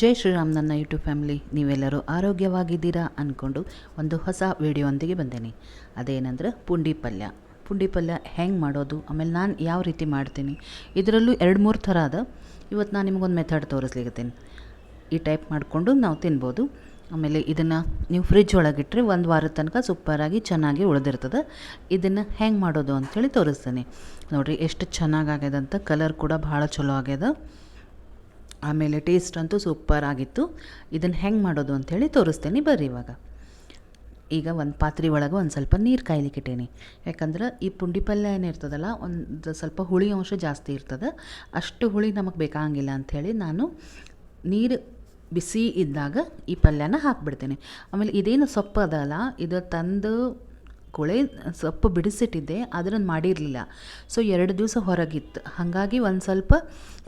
ಜೈ ಶ್ರೀರಾಮ್ ನನ್ನ YouTube family, ನೀವೆಲ್ಲರೂ ಆರೋಗ್ಯವಾಗಿದ್ದೀರಾ ಅಂದ್ಕೊಂಡು ಒಂದು ಹೊಸ ವಿಡಿಯೋ ಬಂದೇನೆ. ಅದೇನಂದ್ರೆ ಪುಂಡಿ ಪಲ್ಯ. ಪುಂಡಿ ಪಲ್ಯ ಹೆಂಗೆ ಮಾಡೋದು, ಆಮೇಲೆ ನಾನು ಯಾವ ರೀತಿ ಮಾಡ್ತೀನಿ, ಇದರಲ್ಲೂ ಎರಡು ಮೂರು ಥರ ಅದ. ಇವತ್ತು ನಾನು ನಿಮಗೊಂದು ಮೆಥಡ್ ತೋರಿಸ್ಲಿಕ್ಕತ್ತೀನಿ ಈ ಟೈಪ್ ಮಾಡಿಕೊಂಡು ನಾವು ತಿನ್ಬೋದು. ಆಮೇಲೆ ಇದನ್ನು ನೀವು ಫ್ರಿಜ್ ಒಳಗಿಟ್ಟರೆ ಒಂದು ವಾರದ ತನಕ ಸೂಪರಾಗಿ ಚೆನ್ನಾಗಿ ಉಳಿದಿರ್ತದೆ. ಇದನ್ನು ಹೆಂಗೆ ಮಾಡೋದು ಅಂಥೇಳಿ ತೋರಿಸ್ತೇನೆ. ನೋಡಿರಿ, ಎಷ್ಟು ಚೆನ್ನಾಗಾಗ್ಯದ ಅಂತ ಕಲರ್ ಕೂಡ ಭಾಳ ಚಲೋ ಆಗ್ಯದ. ಆಮೇಲೆ ಟೇಸ್ಟ್ ಅಂತೂ ಸೂಪರ್ ಆಗಿತ್ತು. ಇದನ್ನು ಹೆಂಗೆ ಮಾಡೋದು ಅಂಥೇಳಿ ತೋರಿಸ್ತೇನೆ. ಬರ್ರಿ ಇವಾಗ. ಈಗ ಒಂದು ಪಾತ್ರೆ ಒಳಗೆ ಒಂದು ಸ್ವಲ್ಪ ನೀರು ಕಾಯ್ಲಿಕ್ಕೆ ಇಟ್ಟೇನಿ. ಯಾಕಂದ್ರೆ ಈ ಪುಂಡಿ ಪಲ್ಯ ಏನಿರ್ತದಲ್ಲ ಒಂದು ಸ್ವಲ್ಪ ಹುಳಿ ಅಂಶ ಜಾಸ್ತಿ ಇರ್ತದೆ. ಅಷ್ಟು ಹುಳಿ ನಮಗೆ ಬೇಕಾಗಿಲ್ಲ ಅಂಥೇಳಿ ನಾನು ನೀರು ಬಿಸಿ ಇದ್ದಾಗ ಈ ಪಲ್ಯನ ಹಾಕ್ಬಿಡ್ತೇನೆ. ಆಮೇಲೆ ಇದೇನು ಸೊಪ್ಪು ಅದಲ್ಲ ಇದು ತಂದು ಕೊಳೆ ಸೊಪ್ಪು ಬಿಡಿಸಿಟ್ಟಿದ್ದೆ ಅದನ್ನು ಮಾಡಿರಲಿಲ್ಲ. ಸೊ ಎರಡು ದಿವಸ ಹೊರಗಿತ್ತು. ಹಾಗಾಗಿ ಒಂದು ಸ್ವಲ್ಪ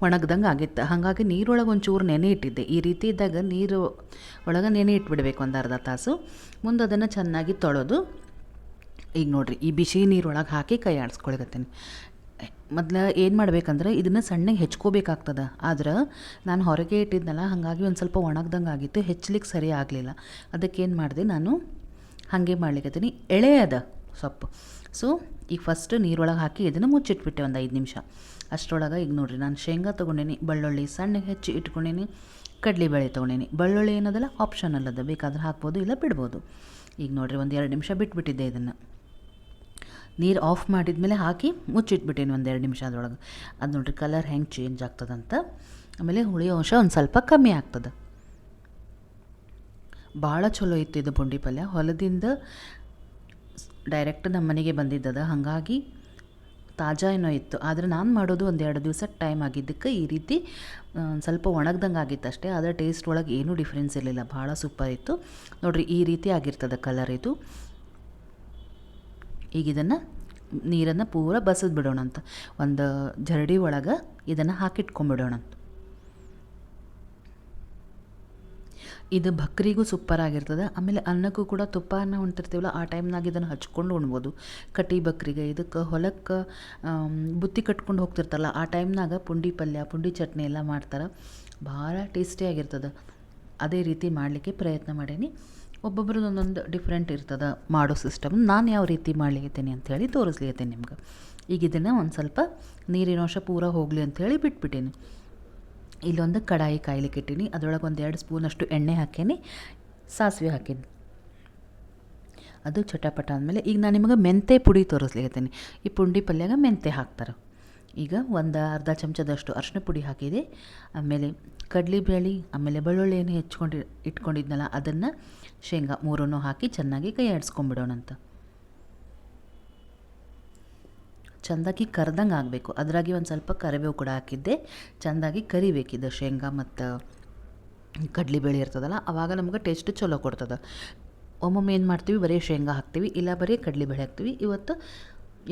ಒಣಗ್ದಂಗೆ ಆಗಿತ್ತು. ಹಾಗಾಗಿ ನೀರೊಳಗೆ ಒಂಚೂರು ನೆನೆ ಇಟ್ಟಿದ್ದೆ. ಈ ರೀತಿ ಇದ್ದಾಗ ನೀರು ಒಳಗೆ ನೆನೆ ಇಟ್ಬಿಡ್ಬೇಕು ಒಂದು ಅರ್ಧ ತಾಸು. ಮುಂದೆ ಅದನ್ನು ಚೆನ್ನಾಗಿ ತೊಳೆದು, ಈಗ ನೋಡಿರಿ, ಈ ಬಿಸಿ ನೀರೊಳಗೆ ಹಾಕಿ ಕೈ ಆಡಿಸ್ಕೊಳಗತ್ತೇನೆ ಮೊದಲು ಏನು ಮಾಡ್ಬೇಕಂದ್ರೆ, ಇದನ್ನು ಸಣ್ಣಗೆ ಹೆಚ್ಕೋಬೇಕಾಗ್ತದೆ. ಆದ್ರೆ ನಾನು ಹೊರಗೆ ಇಟ್ಟಿದ್ನಲ್ಲ, ಹಾಗಾಗಿ ಒಂದು ಸ್ವಲ್ಪ ಒಣಗ್ದಂಗೆ ಆಗಿತ್ತು. ಹೆಚ್ಚಲಿಕ್ಕೆ ಸರಿ ಆಗಲಿಲ್ಲ. ಅದಕ್ಕೇನು ಮಾಡಿದೆ, ನಾನು ಹಾಗೆ ಮಾಡ್ಲಿಕ್ಕತ್ತೀನಿ ಎಳೆ ಅದ ಸೊಪ್ಪು. ಸೊ ಈಗ ಫಸ್ಟ್ ನೀರೊಳಗೆ ಹಾಕಿ ಇದನ್ನು ಮುಚ್ಚಿಟ್ಬಿಟ್ಟೆ ಒಂದು ಐದು ನಿಮಿಷ. ಅಷ್ಟರೊಳಗೆ ಈಗ ನೋಡಿರಿ ನಾನು ಶೇಂಗಾ ತೊಗೊಂಡೇನಿ, ಬೆಳ್ಳುಳ್ಳಿ ಸಣ್ಣಗೆ ಹೆಚ್ಚಿ ಇಟ್ಕೊಂಡೇನಿ ಕಡಲೆಬೇಳೆ ತೊಗೊಂಡೇನಿ. ಬೆಳ್ಳುಳ್ಳಿ ಏನದಲ್ಲ ಆಪ್ಷನಲ್ ಅದ. ಬೇಕಾದ್ರೆ ಹಾಕ್ಬೋದು, ಇಲ್ಲ ಬಿಡ್ಬೋದು. ಈಗ ನೋಡಿರಿ ಒಂದು ಎರಡು ನಿಮಿಷ ಬಿಟ್ಬಿಟ್ಟಿದ್ದೆ ಇದನ್ನು. ನೀರು ಆಫ್ ಮಾಡಿದ್ಮೇಲೆ ಹಾಕಿ ಮುಚ್ಚಿಟ್ಬಿಟ್ಟೇನಿ ಒಂದು ಎರಡು ನಿಮಿಷ ಅದ್ರೊಳಗೆ. ಅದು ನೋಡಿರಿ ಕಲರ್ ಹೆಂಗೆ ಚೇಂಜ್ ಆಗ್ತದಂತ. ಆಮೇಲೆ ಹುಳಿ ಅಂಶ ಒಂದು ಸ್ವಲ್ಪ ಕಮ್ಮಿ ಆಗ್ತದೆ. ಭಾಳ ಚಲೋ ಇತ್ತು ಇದು ಪುಂಡಿ ಪಲ್ಯ. ಹೊಲದಿಂದ ಡೈರೆಕ್ಟ್ ನಮ್ಮ ಮನೆಗೆ ಬಂದಿದ್ದದ. ಹಾಗಾಗಿ ತಾಜಾ ಏನೋ ಇತ್ತು. ಆದರೆ ನಾನು ಮಾಡೋದು ಒಂದು ಎರಡು ದಿವಸ ಟೈಮ್ ಆಗಿದ್ದಕ್ಕೆ ಈ ರೀತಿ ಸ್ವಲ್ಪ ಒಣಗ್ದಂಗೆ ಆಗಿತ್ತು ಅಷ್ಟೇ. ಅದರ ಟೇಸ್ಟ್ ಒಳಗೆ ಏನೂ ಡಿಫ್ರೆನ್ಸ್ ಇರಲಿಲ್ಲ. ಭಾಳ ಸೂಪರ್ ಇತ್ತು. ನೋಡಿರಿ, ಈ ರೀತಿ ಆಗಿರ್ತದೆ ಕಲರ್ ಇದು. ಈಗ ಇದನ್ನು ನೀರನ್ನು ಪೂರ ಬಸದ್ ಬಿಡೋಣ ಅಂತ ಒಂದು ಜರಡಿ ಒಳಗೆ ಇದನ್ನು ಹಾಕಿಟ್ಕೊಂಬಿಡೋಣ ಇದು ಭಕ್ರಿಗೂ ಸೂಪರ್ ಆಗಿರ್ತದೆ. ಆಮೇಲೆ ಅನ್ನಕ್ಕೂ ಕೂಡ ತುಪ್ಪ ಅನ್ನ ಉಣ್ತಿರ್ತೀವಲ್ಲ ಆ ಟೈಮ್ನಾಗ ಇದನ್ನು ಹಚ್ಕೊಂಡು ಉಣ್ಬೋದು. ಕಟಿ ಬಕ್ರಿಗೆ ಇದಕ್ಕೆ ಹೊಲಕ್ಕೆ ಬುತ್ತಿ ಕಟ್ಕೊಂಡು ಹೋಗ್ತಿರ್ತಾರಲ್ಲ, ಆ ಟೈಮ್ನಾಗ ಪುಂಡಿ ಪಲ್ಯ, ಪುಂಡಿ ಚಟ್ನಿ ಎಲ್ಲ ಮಾಡ್ತಾರೆ. ಭಾಳ ಟೇಸ್ಟಿಯಾಗಿರ್ತದೆ ಅದೇ ರೀತಿ ಮಾಡಲಿಕ್ಕೆ ಪ್ರಯತ್ನ ಮಾಡೀನಿ. ಒಬ್ಬೊಬ್ರದ್ದು ಒಂದೊಂದು ಡಿಫ್ರೆಂಟ್ ಇರ್ತದೆ ಮಾಡೋ ಸಿಸ್ಟಮ್ ನಾನು ಯಾವ ರೀತಿ ಮಾಡ್ಲಿಕತ್ತೀನಿ ಅಂಥೇಳಿ ತೋರಿಸ್ಲಿಕ್ಕೆ ನಿಮ್ಗೆ. ಈಗ ಇದನ್ನು ಒಂದು ಸ್ವಲ್ಪ ನೀರಿನ ಅಂಶ ಪೂರ ಹೋಗಲಿ ಅಂಥೇಳಿ ಬಿಟ್ಬಿಟ್ಟೀನಿ. ಇಲ್ಲೊಂದು ಕಡಾಯಿ ಕಾಯ್ಲಿಕ್ಕೆ ಇಟ್ಟೀನಿ. ಅದರೊಳಗೆ ಒಂದು ಎರಡು ಸ್ಪೂನಷ್ಟು ಎಣ್ಣೆ ಹಾಕೀನಿ ಸಾಸಿವೆ ಹಾಕೀನಿ ಅದು ಚಟಪಟ ಆದಮೇಲೆ ಈಗ ನಾನು ನಿಮಗೆ ಮೆಂತೆ ಪುಡಿ ತೋರಿಸ್ಲಿಕತ್ತೀನಿ. ಈ ಪುಂಡಿ ಪಲ್ಯಾಗ ಮೆಂತೆ ಹಾಕ್ತಾರೆ. ಈಗ ಒಂದು ಅರ್ಧ ಚಮಚದಷ್ಟು ಅರಿಶಿನ ಪುಡಿ ಹಾಕಿದೆ. ಆಮೇಲೆ ಕಡಲೆಬೇಳೆ ಆಮೇಲೆ ಬೆಳ್ಳುಳ್ಳಿಯನ್ನು ಹೆಚ್ಕೊಂಡು ಇಟ್ಕೊಂಡಿದ್ನಲ್ಲ, ಅದನ್ನು ಶೇಂಗಾ ಮೂರನ್ನು ಹಾಕಿ ಚೆನ್ನಾಗಿ ಕೈ ಆಡಿಸ್ಕೊಂಬಿಡೋಣಂತ ಚೆಂದಾಗಿ ಕರ್ದಂಗೆ ಆಗಬೇಕು. ಅದರಾಗಿ ಒಂದು ಸ್ವಲ್ಪ ಕರಿಬೇವು ಕೂಡ ಹಾಕಿದ್ದೆ. ಚೆಂದಾಗಿ ಕರಿಬೇಕಿದ್ದು ಶೇಂಗಾ ಮತ್ತು ಕಡಲೆಬೇಳೆ ಇರ್ತದಲ್ಲ ಆವಾಗ ನಮ್ಗೆ ಟೇಸ್ಟ್ ಚಲೋ ಕೊಡ್ತದೆ. ಒಮ್ಮೊಮ್ಮೆ ಏನು ಮಾಡ್ತೀವಿ, ಬರೀ ಶೇಂಗಾ ಹಾಕ್ತೀವಿ, ಇಲ್ಲ ಬರೀ ಕಡಲೆಬೇಳೆ ಹಾಕ್ತೀವಿ. ಇವತ್ತು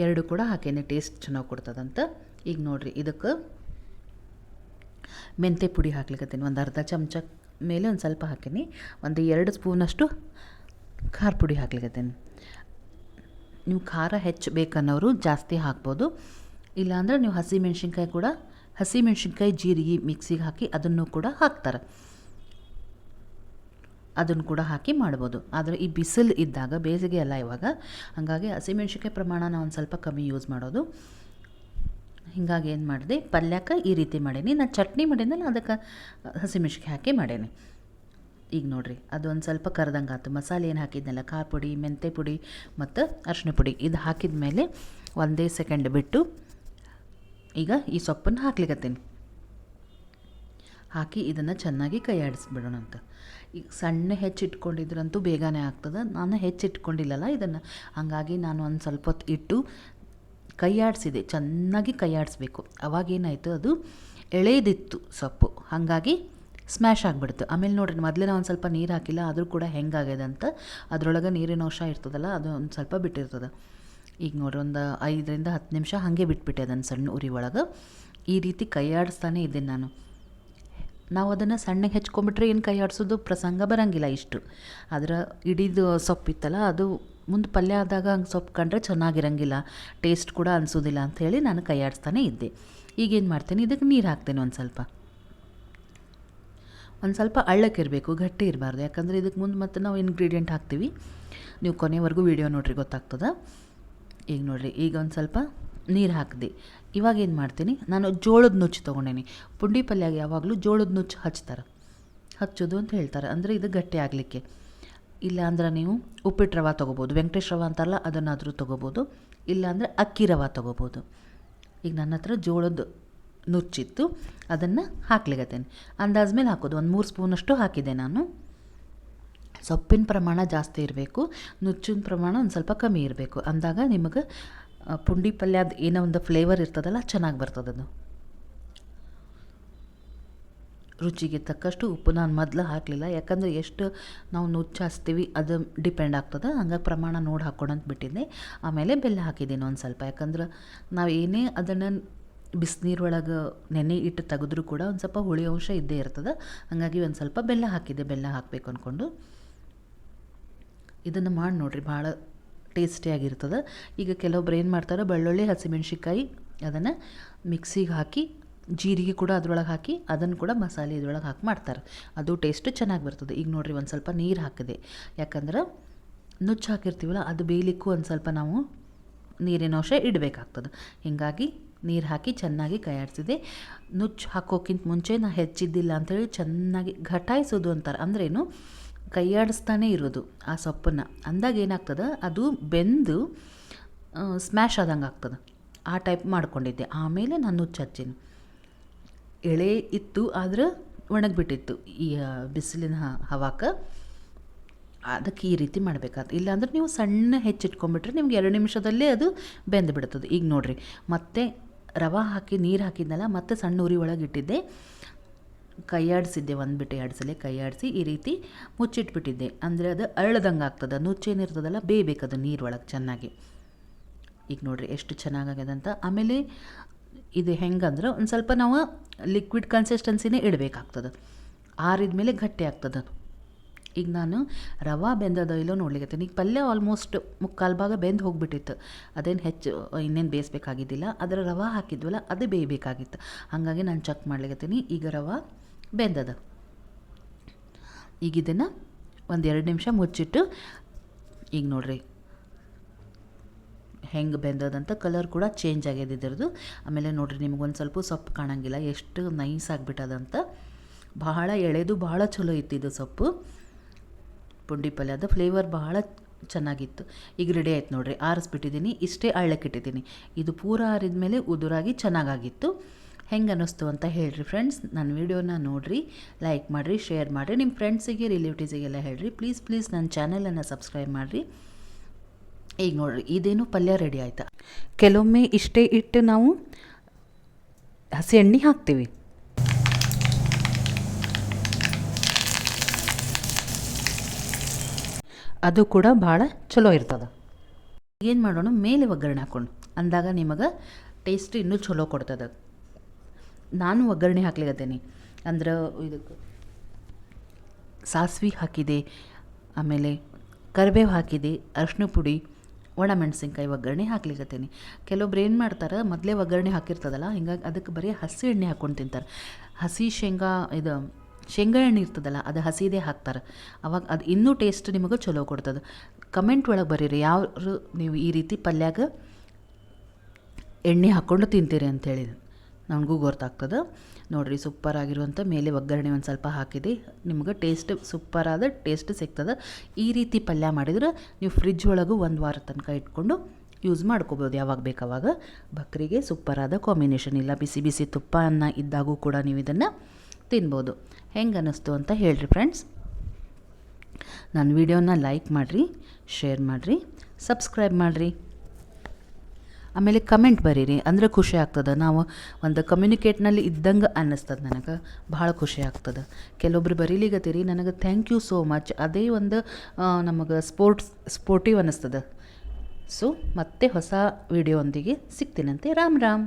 ಎರಡು ಕೂಡ ಹಾಕೇನೆ ಟೇಸ್ಟ್ ಚೆನ್ನಾಗಿ ಕೊಡ್ತದಂತ. ಈಗ ನೋಡಿರಿ, ಇದಕ್ಕೆ ಮೆಂತೆ ಪುಡಿ ಹಾಕ್ಲಿಕ್ಕತ್ತೀನಿ ಒಂದು ಅರ್ಧ ಚಮಚ ಮೇಲೆ ಒಂದು ಸ್ವಲ್ಪ ಹಾಕೀನಿ. ಒಂದು ಎರಡು ಸ್ಪೂನಷ್ಟು ಖಾರ ಪುಡಿ ಹಾಕ್ಲಿಕ್ಕತ್ತೀನಿ ನೀವು ಖಾರ ಹೆಚ್ಚು ಬೇಕನ್ನೋರು ಜಾಸ್ತಿ ಹಾಕ್ಬೋದು. ಇಲ್ಲಾಂದ್ರೆ ನೀವು ಹಸಿ ಮೆಣಸಿನ್ಕಾಯಿ ಕೂಡ ಹಸಿ ಮೆಣಸಿನ್ಕಾಯಿ ಜೀರಿಗೆ ಮಿಕ್ಸಿಗೆ ಹಾಕಿ ಅದನ್ನು ಕೂಡ ಹಾಕ್ತಾರೆ. ಅದನ್ನು ಕೂಡ ಹಾಕಿ ಮಾಡ್ಬೋದು. ಆದರೆ ಈ ಬಿಸಿಲು ಇದ್ದಾಗ, ಬೇಸಿಗೆ ಅಲ್ಲ ಇವಾಗ, ಹಾಗಾಗಿ ಹಸಿಮೆಣ್ಸಿನ್ಕಾಯಿ ಪ್ರಮಾಣ ನಾವು ಒಂದು ಸ್ವಲ್ಪ ಕಮ್ಮಿ ಯೂಸ್ ಮಾಡೋದು. ಹೀಗಾಗಿ ಏನು ಮಾಡಿದೆ ಪಲ್ಯಕ್ಕೆ ಈ ರೀತಿ ಮಾಡೀನಿ. ನಾನು ಚಟ್ನಿ ಮಾಡೀನಲ್ಲ ಅದಕ್ಕೆ ಹಸಿಮೆಣ್ಸಿನ್ಕಾಯಿ ಹಾಕಿ ಮಾಡೇನಿ. ಈಗ ನೋಡಿರಿ ಅದು ಒಂದು ಸ್ವಲ್ಪ ಕರ್ದಂಗೆ ಆಯ್ತು ಮಸಾಲೆ ಏನು ಹಾಕಿದ್ನಲ್ಲ, ಖಾರ ಪುಡಿ ಮೆಂತೆ ಪುಡಿ ಮತ್ತು ಅರಿಶಿನ ಪುಡಿ. ಇದು ಹಾಕಿದ ಮೇಲೆ ಒಂದೇ ಸೆಕೆಂಡ್ ಬಿಟ್ಟು ಈಗ ಈ ಸೊಪ್ಪನ್ನು ಹಾಕ್ಲಿಕ್ಕತ್ತೀನಿ ಹಾಕಿ ಇದನ್ನು ಚೆನ್ನಾಗಿ ಕೈ ಆಡಿಸ್ಬಿಡೋಣ ಅಂತ. ಈಗ ಸಣ್ಣ ಹೆಚ್ಚಿಟ್ಕೊಂಡಿದ್ರಂತೂ ಬೇಗನೆ ಆಗ್ತದೆ. ನಾನು ಹೆಚ್ಚಿಟ್ಕೊಂಡಿಲ್ಲಲ್ಲ ಇದನ್ನು. ಹಾಗಾಗಿ ನಾನು ಒಂದು ಸ್ವಲ್ಪ ಹೊತ್ತು ಇಟ್ಟು ಕೈ ಆಡಿಸಿದೆ ಚೆನ್ನಾಗಿ ಕೈ ಆಡಿಸ್ಬೇಕು ಅವಾಗೇನಾಯಿತು, ಅದು ಎಳೆದಿತ್ತು ಸೊಪ್ಪು. ಹಾಗಾಗಿ ಸ್ಮ್ಯಾಶ್ ಆಗಿಬಿಡ್ತು ಆಮೇಲೆ ನೋಡ್ರಿ ಮೊದಲೇ ಒಂದು ಸ್ವಲ್ಪ ನೀರು ಹಾಕಿಲ್ಲ, ಆದರೂ ಕೂಡ ಹೆಂಗಾಗ್ಯದ ಅಂತ, ಅದರೊಳಗೆ ನೀರಿನ ಅಂಶ ಇರ್ತದಲ್ಲ, ಅದು ಒಂದು ಸ್ವಲ್ಪ ಬಿಟ್ಟಿರ್ತದೆ. ಈಗ ನೋಡ್ರಿ, ಒಂದು ಐದರಿಂದ ಹತ್ತು ನಿಮಿಷ ಹಾಗೆ ಬಿಟ್ಬಿಟ್ಟೆ ಅದನ್ನು ಸಣ್ಣ ಉರಿ ಒಳಗೆ. ಈ ರೀತಿ ಕೈಯಾಡಿಸ್ತಾನೆ ಇದ್ದೀನಿ ನಾನು. ನಾವು ಅದನ್ನು ಸಣ್ಣಗೆ ಹೆಚ್ಕೊಂಬಿಟ್ರೆ ಏನು ಕೈ ಆಡಿಸೋದು ಪ್ರಸಂಗ ಬರೋಂಗಿಲ್ಲ ಇಷ್ಟು. ಅದರ ಇಡೀದು ಸೊಪ್ಪಿತ್ತಲ್ಲ ಅದು ಮುಂದೆ ಪಲ್ಯ ಆದಾಗ ಹಂಗೆ ಸೊಪ್ಪು ಕಂಡ್ರೆ ಚೆನ್ನಾಗಿರಂಗಿಲ್ಲ. ಟೇಸ್ಟ್ ಕೂಡ ಅನಿಸೋದಿಲ್ಲ ಅಂಥೇಳಿ ನಾನು ಕೈಯಾಡಿಸ್ತಾನೆ ಇದ್ದೆ. ಈಗೇನು ಮಾಡ್ತೇನೆ? ಇದಕ್ಕೆ ನೀರು ಹಾಕ್ತೇನೆ ಒಂದು ಸ್ವಲ್ಪ. ಒಂದು ಸ್ವಲ್ಪ ಅಳ್ಳಕ್ಕಿರಬೇಕು ಗಟ್ಟಿ ಇರಬಾರ್ದು. ಯಾಕಂದರೆ ಇದಕ್ಕೆ ಮುಂದೆ ಮತ್ತೆ ನಾವು ಇಂಗ್ರೀಡಿಯೆಂಟ್ ಹಾಕ್ತೀವಿ. ನೀವು ಕೊನೆವರೆಗೂ ವೀಡಿಯೋ ನೋಡ್ರಿ, ಗೊತ್ತಾಗ್ತದೆ? ಈಗ ನೋಡಿರಿ, ಈಗ ಒಂದು ಸ್ವಲ್ಪ ನೀರು ಹಾಕಿದೆ. ಇವಾಗ ಏನು ಮಾಡ್ತೀನಿ, ನಾನು ಜೋಳದ ನುಚ್ಚು ತೊಗೊಂಡೇನಿ. ಪುಂಡಿ ಪಲ್ಯಾಗ ಯಾವಾಗಲೂ ಜೋಳದ ನುಚ್ಚು ಹಚ್ತಾರೆ. ಹಚ್ಚೋದು ಅಂತ ಹೇಳ್ತಾರೆ. ಅಂದರೆ ಇದು ಗಟ್ಟಿ ಆಗಲಿಕ್ಕೆ. ಇಲ್ಲ ಅಂದ್ರೆ ನೀವು ಉಪ್ಪಿಟ್ಟು ರವೆ ತೊಗೋಬೋದು, ವೆಂಕಟೇಶ್ ರವೆ ಅಂತಾರಲ್ಲ, ಅದನ್ನಾದರೂ ತೊಗೋಬೋದು. ಇಲ್ಲಾಂದರೆ ಅಕ್ಕಿ ರವೆ ತೊಗೋಬೋದು. ಈಗ ನನ್ನ ಹತ್ರ ಜೋಳದ ನುಚ್ಚಿತ್ತು ಅದನ್ನು ಹಾಕ್ಲಿಗತ್ತೇನೆ ಅಂದಾಜ್ ಮೇಲೆ ಹಾಕೋದು. ಒಂದು ಮೂರು ಸ್ಪೂನಷ್ಟು ಹಾಕಿದೆ ನಾನು. ಸೊಪ್ಪಿನ ಪ್ರಮಾಣ ಜಾಸ್ತಿ ಇರಬೇಕು. ನುಚ್ಚಿನ ಪ್ರಮಾಣ ಒಂದು ಸ್ವಲ್ಪ ಕಮ್ಮಿ ಇರಬೇಕು. ಅಂದಾಗ ನಿಮಗೆ ಪುಂಡಿ ಪಲ್ಯದ ಏನೋ ಒಂದು ಫ್ಲೇವರ್ ಇರ್ತದಲ್ಲ, ಚೆನ್ನಾಗಿ ಬರ್ತದದು ರುಚಿಗೆ ತಕ್ಕಷ್ಟು ಉಪ್ಪು ನಾನು ಮೊದಲು ಹಾಕಲಿಲ್ಲ. ಯಾಕಂದರೆ ಎಷ್ಟು ನಾವು ನುಚ್ಚು ಹಚ್ತೀವಿ ಅದು ಡಿಪೆಂಡ್ ಆಗ್ತದೆ. ಹಂಗಾಗಿ ಪ್ರಮಾಣ ನೋಡಿ ಹಾಕ್ಕೊಡಂತ ಬಿಟ್ಟಿದ್ದೆ. ಆಮೇಲೆ ಬೆಲ್ಲ ಹಾಕಿದ್ದೀನಿ ಒಂದು ಸ್ವಲ್ಪ. ಯಾಕಂದ್ರೆ ನಾವು ಏನೇ ಅದನ್ನು ಬಿಸಿನೀರೊಳಗೆ ನೆನೆ ಇಟ್ಟು ತೆಗೆದ್ರೂ ಕೂಡ ಒಂದು ಸ್ವಲ್ಪ ಹುಳಿ ಅಂಶ ಇದ್ದೇ ಇರ್ತದೆ. ಹಾಗಾಗಿ ಒಂದು ಸ್ವಲ್ಪ ಬೆಲ್ಲ ಹಾಕಿದ್ದೆ ಬೆಲ್ಲ ಹಾಕಬೇಕು ಅಂದ್ಕೊಂಡು ಇದನ್ನು ಮಾಡಿ ನೋಡಿರಿ, ಭಾಳ ಟೇಸ್ಟಿಯಾಗಿರ್ತದೆ ಈಗ ಕೆಲವೊಬ್ರು ಏನು ಮಾಡ್ತಾರೆ, ಬೆಳ್ಳುಳ್ಳಿ ಹಸಿಮೆಣ್ಸಿಕಾಯಿ ಅದನ್ನು ಮಿಕ್ಸಿಗೆ ಹಾಕಿ, ಜೀರಿಗೆ ಕೂಡ ಅದ್ರೊಳಗೆ ಹಾಕಿ ಅದನ್ನು ಕೂಡ ಮಸಾಲೆ ಇದ್ರೊಳಗೆ ಹಾಕಿ ಮಾಡ್ತಾರೆ. ಅದು ಟೇಸ್ಟ್ ಚೆನ್ನಾಗಿ ಬರ್ತದೆ. ಈಗ ನೋಡಿರಿ ಒಂದು ಸ್ವಲ್ಪ ನೀರು ಹಾಕಿದೆ. ಯಾಕಂದ್ರೆ ನುಚ್ಚು ಹಾಕಿರ್ತೀವಲ್ಲ, ಅದು ಬೇಯಲಿಕ್ಕೂ ಒಂದು ಸ್ವಲ್ಪ ನಾವು ನೀರಿನ ಅಂಶ ಇಡಬೇಕಾಗ್ತದೆ. ಹೀಗಾಗಿ ನೀರು ಹಾಕಿ ಚೆನ್ನಾಗಿ ಕೈಯಾಡಿಸಿದೆ. ನುಚ್ಚು ಹಾಕೋಕ್ಕಿಂತ ಮುಂಚೆ ನಾ ಹೆಚ್ಚಿದ್ದಿಲ್ಲ ಅಂಥೇಳಿ ಚೆನ್ನಾಗಿ ಘಟಾಯಿಸೋದು ಅಂತಾರೆ. ಅಂದ್ರೇನು? ಕೈಯಾಡಿಸ್ತಾನೆ ಇರೋದು ಆ ಸೊಪ್ಪನ್ನು. ಅಂದಾಗ ಏನಾಗ್ತದೆ? ಅದು ಬೆಂದು ಸ್ಮ್ಯಾಶ್ ಆದಂಗೆ ಆಗ್ತದೆ. ಆ ಟೈಪ್ ಮಾಡ್ಕೊಂಡಿದ್ದೆ. ಆಮೇಲೆ ನಾನು ನುಚ್ಚು ಹಚ್ಚೀನಿ. ಎಳೆ ಇತ್ತು, ಆದ್ರೆ ಒಣಗಿಬಿಟ್ಟಿತ್ತು ಈ ಬಿಸಿಲಿನ ಹವಾಕ. ಅದಕ್ಕೆ ಈ ರೀತಿ ಮಾಡಬೇಕಾದ ಇಲ್ಲಾಂದ್ರೆ ನೀವು ಸಣ್ಣ ಹೆಚ್ಚಿಟ್ಕೊಂಡ್ಬಿಟ್ರೆ ನಿಮ್ಗೆ ಎರಡು ನಿಮಿಷದಲ್ಲೇ ಅದು ಬೆಂದು ಬಿಡ್ತದೆ ಈಗ ನೋಡಿರಿ. ಮತ್ತೆ ರವೆ ಹಾಕಿ, ನೀರು ಹಾಕಿದ್ನಲ್ಲ, ಮತ್ತೆ ಸಣ್ಣ ಉರಿ ಒಳಗೆ ಇಟ್ಟಿದ್ದೆ ಕೈಯಾಡಿಸಿದ್ದೆ ಒಂದು ಬಿಟ್ಟು ಎರಡು ಸಲ ಕೈಯಾಡಿಸಿ ಈ ರೀತಿ ಮುಚ್ಚಿಟ್ಬಿಟ್ಟಿದ್ದೆ. ಅಂದರೆ ಅದು ಅರಳದಂಗೆ ಆಗ್ತದೆ, ನುಚ್ಚೇನಿರ್ತದಲ್ಲ, ಬೇಯಬೇಕದು ನೀರೊಳಗೆ ಚೆನ್ನಾಗಿ. ಈಗ ನೋಡಿರಿ ಎಷ್ಟು ಚೆನ್ನಾಗಾಗ್ಯದ ಅಂತ. ಆಮೇಲೆ ಇದು ಹೆಂಗಂದ್ರೆ, ಒಂದು ಸ್ವಲ್ಪ ನಾವು ಲಿಕ್ವಿಡ್ ಕನ್ಸಿಸ್ಟೆನ್ಸಿನೇ ಇಡಬೇಕಾಗ್ತದೆ. ಆರಿದ ಮೇಲೆ ಗಟ್ಟಿ ಆಗ್ತದೆ. ಅದು ಈಗ ನಾನು ರವೆ ಬೆಂದದೋ ಇಲ್ಲೋ ನೋಡ್ಲಿಕ್ಕೆ ಈಗ ಪಲ್ಯ ಆಲ್ಮೋಸ್ಟ್ ಮುಕ್ಕಾಲು ಭಾಗ ಬೆಂದು ಹೋಗಿಬಿಟ್ಟಿತ್ತು. ಅದೇನು ಹೆಚ್ಚು ಇನ್ನೇನು ಬೇಯಿಸ್ಬೇಕಾಗಿದ್ದಿಲ್ಲ. ಅದರ ರವೆ ಹಾಕಿದ್ವಲ್ಲ, ಅದು ಬೇಯಬೇಕಾಗಿತ್ತು. ಹಾಗಾಗಿ ನಾನು ಚೆಕ್ ಮಾಡ್ಲಿಕತ್ತೀನಿ. ಈಗ ರವೆ ಬೆಂದದ. ಈಗ ಇದನ್ನು ಒಂದು ಎರಡು ನಿಮಿಷ ಮುಚ್ಚಿಟ್ಟು, ಈಗ ನೋಡ್ರಿ. ಹೆಂಗೆ ಬೆಂದದಂತ ಕಲರ್ ಕೂಡ ಚೇಂಜ್ ಆಗ್ಯದ ಇದ್ರದ್ದು ಆಮೇಲೆ ನೋಡ್ರಿ, ನಿಮ್ಗೊಂದು ಸ್ವಲ್ಪ ಸೊಪ್ಪು ಕಾಣಂಗಿಲ್ಲ. ಎಷ್ಟು ನೈಸ್ ಆಗಿಬಿಟ್ಟದಂತ. ಬಹಳ ಎಳೆದು ಭಾಳ ಚಲೋ ಇತ್ತು ಇದು ಸೊಪ್ಪು. ಪುಂಡಿ ಪಲ್ಯದ ಫ್ಲೇವರ್ ಬಹಳ ಚೆನ್ನಾಗಿತ್ತು. ಈಗ ರೆಡಿ ಆಯ್ತು ನೋಡ್ರಿ. ಆರಿಸ್ಬಿಟ್ಟಿದ್ದೀನಿ ಇಷ್ಟೇ ಅಳ್ಳಕ್ಕಿಟ್ಟಿದ್ದೀನಿ ಇದು ಪೂರ ಆರಿದ ಮೇಲೆ ಉದುರಾಗಿ ಚೆನ್ನಾಗಾಗಿತ್ತು. ಹೆಂಗೆ ಅನ್ನಿಸ್ತು ಅಂತ ಹೇಳ್ರಿ ಫ್ರೆಂಡ್ಸ್ ನನ್ನ ವಿಡಿಯೋನ ನೋಡಿರಿ ಲೈಕ್ ಮಾಡಿರಿ ಶೇರ್ ಮಾಡಿರಿ. ನಿಮ್ಮ ಫ್ರೆಂಡ್ಸಿಗೆ ರಿಲೇಟಿವ್ಸಿಗೆಲ್ಲ ಹೇಳ್ರಿ. ಪ್ಲೀಸ್ ಪ್ಲೀಸ್ ನನ್ನ ಚಾನಲನ್ನು ಸಬ್ಸ್ಕ್ರೈಬ್ ಮಾಡಿರಿ. ಈಗ ನೋಡಿರಿ, ಇದೇನು ಪಲ್ಯ ರೆಡಿ ಆಯಿತಾ? ಕೆಲವೊಮ್ಮೆ ಇಷ್ಟೇ ಇಟ್ಟು ನಾವು ಹಸಿ ಎಣ್ಣೆ ಹಾಕ್ತೀವಿ. ಅದು ಕೂಡ ಭಾಳ ಚಲೋ ಇರ್ತದೆ. ಏನು ಮಾಡೋಣ? ಮೇಲೆ ಒಗ್ಗರಣೆ ಹಾಕೊಂಡು ಅಂದಾಗ ನಿಮಗೆ ಟೇಸ್ಟ್ ಇನ್ನೂ ಚಲೋ ಕೊಡ್ತದೆ. ನಾನು ಒಗ್ಗರಣೆ ಹಾಕ್ಲಿಕತ್ತೇನೆ. ಅಂದ್ರೆ ಇದಕ್ಕೆ ಸಾಸ್ವೆ ಹಾಕಿದೆ, ಆಮೇಲೆ ಕರಿಬೇವು ಹಾಕಿದೆ ಅರಿಶಿನ ಪುಡಿ, ಒಣಮೆಣಸಿನ್ಕಾಯಿ ಒಗ್ಗರಣೆ ಹಾಕ್ಲಿಕತ್ತೀನಿ. ಕೆಲವೊಬ್ರು ಏನು ಮಾಡ್ತಾರೆ, ಮೊದಲೇ ಒಗ್ಗರಣೆ ಹಾಕಿರ್ತದಲ್ಲ, ಹಿಂಗಾಗಿ ಅದಕ್ಕೆ ಬರೀ ಹಸಿ ಎಣ್ಣೆ ಹಾಕ್ಕೊಂಡು ತಿಂತಾರೆ. ಹಸಿ ಶೇಂಗಾ ಇದು ಶೇಂಗಾ ಎಣ್ಣೆ ಇರ್ತದಲ್ಲ, ಅದು ಹಸಿದೇ ಹಾಕ್ತಾರೆ. ಅವಾಗ ಅದು ಇನ್ನೂ ಟೇಸ್ಟ್ ನಿಮಗೆ ಚಲೋ ಕೊಡ್ತದೆ. ಕಮೆಂಟ್ ಒಳಗೆ ಬರೀರಿ ಯಾರು ನೀವು ಈ ರೀತಿ ಪಲ್ಯಾಗ ಎಣ್ಣೆ ಹಾಕ್ಕೊಂಡು ತಿಂತೀರಿ ಅಂಥೇಳಿ ನನಗೂ ಗೊತ್ತಾಗ್ತದೆ. ನೋಡಿರಿ ಸೂಪರ್ ಆಗಿರುವಂಥ ಮೇಲೆ ಒಗ್ಗರಣೆ ಒಂದು ಸ್ವಲ್ಪ ಹಾಕಿದೆ. ನಿಮ್ಗೆ ಟೇಸ್ಟ್ ಸೂಪರಾದ ಟೇಸ್ಟ್ ಸಿಗ್ತದೆ. ಈ ರೀತಿ ಪಲ್ಯ ಮಾಡಿದ್ರೆ ನೀವು ಫ್ರಿಜ್ ಒಳಗೂ ಒಂದು ವಾರ ತನಕ ಇಟ್ಕೊಂಡು ಯೂಸ್ ಮಾಡ್ಕೋಬೋದು ಯಾವಾಗ ಬೇಕಾವಾಗ. ಬಕ್ರಿಗೆ ಸೂಪರಾದ ಕಾಂಬಿನೇಷನ್ ಇಲ್ಲ. ಬಿಸಿ ಬಿಸಿ ತುಪ್ಪ ಅನ್ನ ಇದ್ದಾಗೂ ಕೂಡ ನೀವು ಇದನ್ನು ತಿನ್ಬೋದು. ಹೆಂಗೆ ಅನ್ನಿಸ್ತು ಅಂತ ಹೇಳ್ರಿ ಫ್ರೆಂಡ್ಸ್ ನನ್ನ ವಿಡಿಯೋನ ಲೈಕ್ ಮಾಡಿರಿ ಶೇರ್ ಮಾಡಿರಿ ಸಬ್ಸ್ಕ್ರೈಬ್ ಮಾಡಿರಿ. ಆಮೇಲೆ ಕಮೆಂಟ್ ಬರೀರಿ, ಅಂದರೆ ಖುಷಿ ಆಗ್ತದೆ. ನಾವು ಒಂದು ಕಮ್ಯುನಿಕೇಟ್ನಲ್ಲಿ ಇದ್ದಂಗೆ ಅನ್ನಿಸ್ತದೆ ನನಗೆ, ಭಾಳ ಖುಷಿ ಆಗ್ತದೆ. ಕೆಲವೊಬ್ರು ಬರೀಲಿಗತ್ತೀರಿ ನನಗೆ ಥ್ಯಾಂಕ್ ಯು ಸೋ ಮಚ್ ಅದೇ ಒಂದು ನಮಗೆ ಸ್ಪೋರ್ಟ್ಸ್ ಸ್ಪೋರ್ಟಿವ್ ಅನ್ನಿಸ್ತದೆ. ಸೊ ಮತ್ತೆ ಹೊಸ ವಿಡಿಯೋ ಒಂದಿಗೆ ಸಿಗ್ತೀನಂತೆ ರಾಮ್ ರಾಮ್.